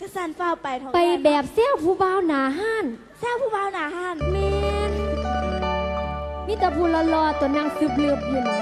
กระสันเฝ้าไปทองไปแบบเซี่ยวผู้บ่าวหนาห้านแซ่บผู้บ่าวหนาห้านแมนมีแต่ผู้รอๆตัวนางซึบเลือบอยู่นี่